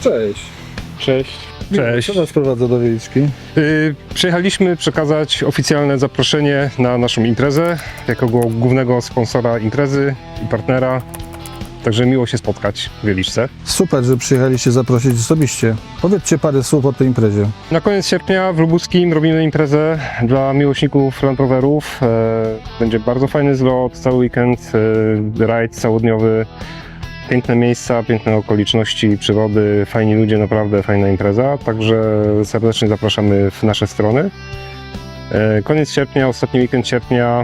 Cześć. Cześć. Cześć. Co nas prowadza do Wieliczki? Y, przyjechaliśmy przekazać oficjalne zaproszenie na naszą imprezę jako głównego sponsora imprezy i partnera. Także miło się spotkać w Wieliczce. Super, że przyjechaliście zaprosić osobiście. Powiedzcie parę słów o tej imprezie. Na koniec sierpnia w Lubuskim robimy imprezę dla miłośników Land Roverów. E, Będzie bardzo fajny zlot, cały weekend, e, rajd całodniowy. Piękne miejsca, piękne okoliczności, przyrody, fajni ludzie, naprawdę fajna impreza. Także serdecznie zapraszamy w nasze strony. E, Koniec sierpnia, ostatni weekend sierpnia,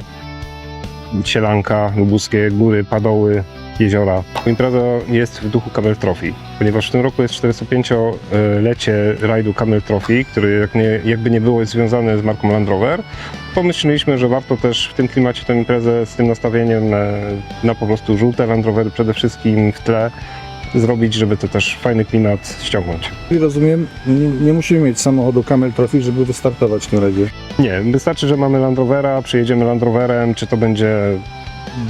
Sielanka, Lubuskie, góry, padoły, jeziora. Impreza jest w duchu Camel Trophy, ponieważ w tym roku jest 45-lecie rajdu Camel Trophy, który jak nie, jakby nie było jest związany z marką Land Rover. Pomyśleliśmy, że warto też w tym klimacie tę imprezę z tym nastawieniem e, na po prostu żółte Land Rovery przede wszystkim w tle zrobić, żeby to też fajny klimat ściągnąć. I rozumiem, nie, nie musimy mieć samochodu Camel Trophy, żeby wystartować w tym rajdzie. Nie, wystarczy, że mamy Land Rovera, przyjedziemy Land Roverem, czy to będzie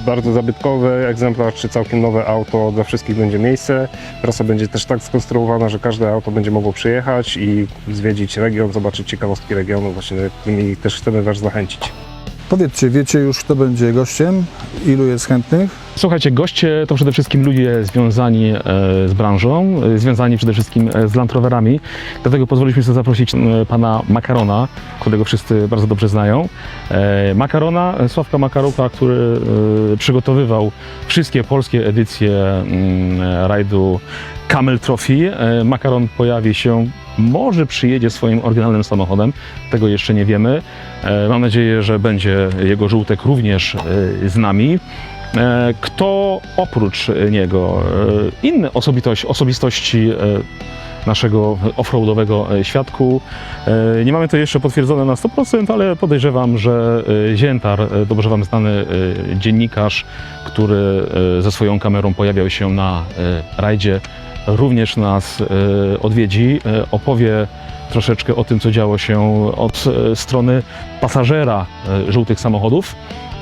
bardzo zabytkowy egzemplarz, czy całkiem nowe auto, dla wszystkich będzie miejsce. Trasa będzie też tak skonstruowana, że każde auto będzie mogło przyjechać i zwiedzić region, zobaczyć ciekawostki regionu, właśnie którymi też chcemy Was zachęcić. Powiedzcie, wiecie już kto będzie gościem? Ilu jest chętnych? Słuchajcie, goście to przede wszystkim ludzie związani e, z branżą, e, związani przede wszystkim e, z Land Roverami. Dlatego pozwoliliśmy sobie zaprosić pana Makarona, którego wszyscy bardzo dobrze znają. Makarona, Sławka Makaruka, który przygotowywał wszystkie polskie edycje rajdu Camel Trophy. Makaron pojawi się, może przyjedzie swoim oryginalnym samochodem, tego jeszcze nie wiemy. Mam nadzieję, że będzie jego żółtek również z nami. E, Kto oprócz niego, e, inne osobitość, osobistości e, naszego offroadowego e, świadku. E, Nie mamy to jeszcze potwierdzone na 100%, ale podejrzewam, że e, Ziętar, e, dobrze Wam znany e, dziennikarz, który e, ze swoją kamerą pojawiał się na e, rajdzie, również nas e, odwiedzi, e, opowie troszeczkę o tym, co działo się od e, strony pasażera e, żółtych samochodów.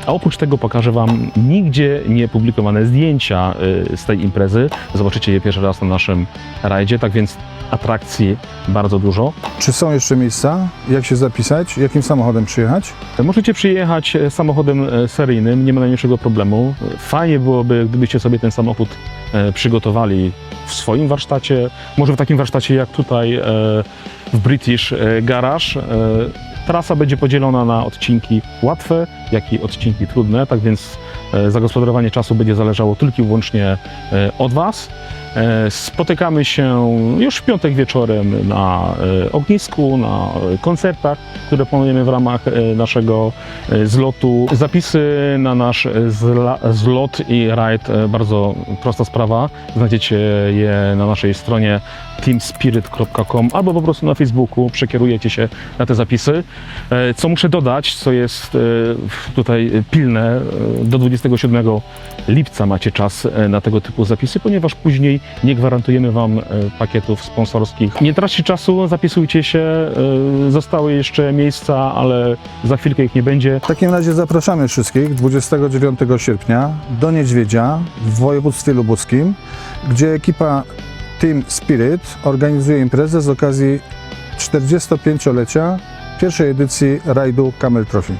A oprócz tego pokażę Wam nigdzie nie publikowane zdjęcia y, z tej imprezy. Zobaczycie je pierwszy raz na naszym rajdzie, tak więc atrakcji bardzo dużo. Czy są jeszcze miejsca? Jak się zapisać? Jakim samochodem przyjechać? Możecie przyjechać e, samochodem e, seryjnym, nie ma najmniejszego problemu. Fajnie byłoby, gdybyście sobie ten samochód e, przygotowali w swoim warsztacie, może w takim warsztacie jak tutaj w British Garage. Trasa będzie podzielona na odcinki łatwe, jak i odcinki trudne, tak więc zagospodarowanie czasu będzie zależało tylko i wyłącznie e, od Was. E, Spotykamy się już w piątek wieczorem na e, ognisku, na e, koncertach, które planujemy w ramach e, naszego e, zlotu. Zapisy na nasz e, zlot i rajd, e, bardzo prosta sprawa. Znajdziecie je na naszej stronie teamspirit.com albo po prostu na Facebooku przekierujecie się na te zapisy. E, Co muszę dodać, co jest e, tutaj pilne, e, do 27 lipca macie czas e, na tego typu zapisy, ponieważ później nie gwarantujemy Wam e, pakietów sponsorskich. Nie traćcie czasu, zapisujcie się. e, Zostały jeszcze miejsca, ale za chwilkę ich nie będzie. W takim razie zapraszamy wszystkich 29 sierpnia do Niedźwiedzia w województwie lubuskim, gdzie ekipa Team Spirit organizuje imprezę z okazji 45-lecia pierwszej edycji rajdu Camel Trophy.